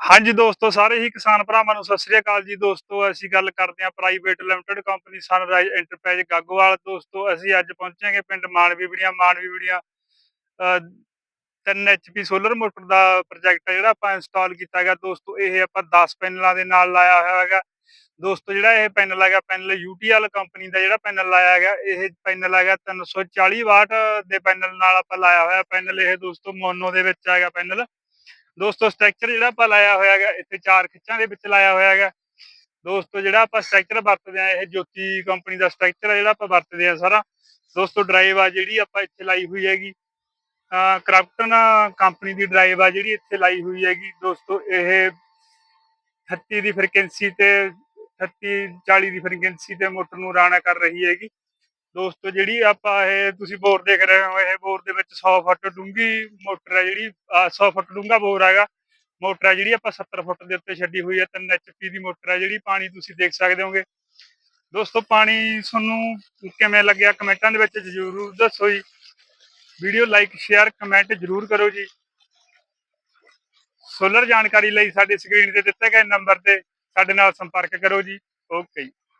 ਹਾਂਜੀ ਦੋਸਤੋ, ਸਾਰੇ ਹੀ ਕਿਸਾਨ ਭਰਾਵਾਂ ਨੂੰ ਸਤਿ ਸ੍ਰੀ ਅਕਾਲ ਜੀ ਦੋਸਤੋ। ਅਸੀਂ ਗੱਲ ਕਰਦੇ ਹਾਂ private limited company Sunrise Enterprise Gagowal. ਦੋਸਤੋ, ਅਸੀਂ ਅੱਜ ਪਹੁੰਚਾਂਗੇ ਪਿੰਡ Manvibarian Manvibarian 3 HP solar motor ਦਾ ਪ੍ਰੋਜੈਕਟ ਹੈ ਜਿਹੜਾ ਆਪਾਂ ਇੰਸਟਾਲ ਕੀਤਾ ਹੈਗਾ। ਦੋਸਤੋ, ਇਹ ਆਪਾਂ 10 ਪੈਨਲਾਂ ਦੇ ਨਾਲ ਲਾਇਆ ਹੋਇਆ ਹੈਗਾ। ਦੋਸਤੋ, ਜਿਹੜਾ ਇਹ ਪੈਨਲ ਹੈਗਾ, ਪੈਨਲ UTL ਕੰਪਨੀ ਦਾ ਜਿਹੜਾ ਪੈਨਲ ਲਾਇਆ ਹੈਗਾ, ਇਹ ਪੈਨਲ ਹੈਗਾ 340 ਵਾਟ ਦੇ ਪੈਨਲ ਨਾਲ ਆਪਾਂ ਲਾਇਆ ਹੋਇਆ ਪੈਨਲ। ਇਹ ਦੋਸਤੋ, ਮੋਨੋ ਦੇ ਵਿੱਚ ਹੈਗਾ ਪੈਨਲ। ਦੋਸਤੋ ਸਟਰਕਚਰ ਜਿਹੜਾ ਆਪਾਂ ਲਾਇਆ ਹੋਇਆ ਹੈਗਾ, ਇੱਥੇ ਚਾਰ ਖਿੱਚਾਂ ਦੇ ਵਿੱਚ ਲਾਇਆ ਹੋਇਆ ਹੈਗਾ। ਦੋਸਤੋ, ਜਿਹੜਾ ਆਪਾਂ ਸਟਰਕਚਰ ਵਰਤਦੇ ਆ ਇਹ ਜੋਤੀ ਕੰਪਨੀ ਦਾ ਸਟਰਕਚਰ ਹੈ ਜਿਹੜਾ ਆਪਾਂ ਵਰਤਦੇ ਆ ਸਾਰਾ। ਦੋਸਤੋ ਡਰਾਈਵ ਆ ਜਿਹੜੀ ਆਪਾਂ ਇੱਥੇ ਲਾਈ ਹੋਈ ਹੈਗੀ। ਕ੍ਰਾਫਟਨ ਕੰਪਨੀ ਦੀ ਡਰਾਈਵ ਆ ਜਿਹੜੀ ਇੱਥੇ ਲਾਈ ਹੋਈ ਹੈਗੀ। ਦੋਸਤੋ, ਇਹ 38 ਦੀ ਫ੍ਰੀਕੁਐਂਸੀ ਤੇ 38 40 ਦੀ ਫ੍ਰੀਕੁਐਂਸੀ ਤੇ ਮੋਟਰ ਨੂੰ ਰਾਣਾ ਕਰ ਰਹੀ ਹੈਗੀ। ਦੋਸਤੋ, ਜਿਹੜੀ ਆਪਾਂ ਇਹ ਤੁਸੀਂ ਬੋਰ ਦੇਖ ਰਹੇ ਹੋ, ਇਹ ਬੋਰ ਦੇ ਵਿੱਚ 100 ਫੁੱਟ ਡੂੰਗੀ ਮੋਟਰ ਹੈ ਜਿਹੜੀ ਅਹ 100 ਫੁੱਟ ਡੂੰਗਾ ਬੋਰ ਹੈਗਾ। ਮੋਟਰ ਹੈ ਜਿਹੜੀ ਆਪਾਂ 70 ਫੁੱਟ ਦੇ ਉੱਤੇ ਛੱਡੀ ਹੋਈ ਹੈ 3 ਐਚਪੀ ਦੀ ਮੋਟਰ ਹੈ ਜਿਹੜੀ, ਪਾਣੀ ਤੁਸੀਂ ਦੇਖ ਸਕਦੇ ਹੋਗੇ। ਦੋਸਤੋ, ਪਾਣੀ ਤੁਹਾਨੂੰ ਕਿਵੇਂ ਲੱਗਿਆ ਕਮੈਂਟਾਂ ਦੇ ਵਿੱਚ ਜ਼ਰੂਰ ਦੱਸੋ ਜੀ। ਵੀਡੀਓ ਲਾਈਕ, ਸ਼ੇਅਰ, ਕਮੈਂਟ ਜ਼ਰੂਰ ਕਰੋ ਜੀ। ਸੋਲਰ ਜਾਣਕਾਰੀ ਲਈ ਸਾਡੇ ਸਕਰੀਨ ਤੇ ਦਿੱਤੇ ਗਏ ਨੰਬਰ ਤੇ ਸਾਡੇ ਨਾਲ ਸੰਪਰਕ ਕਰੋ ਜੀ। ਓਕੇ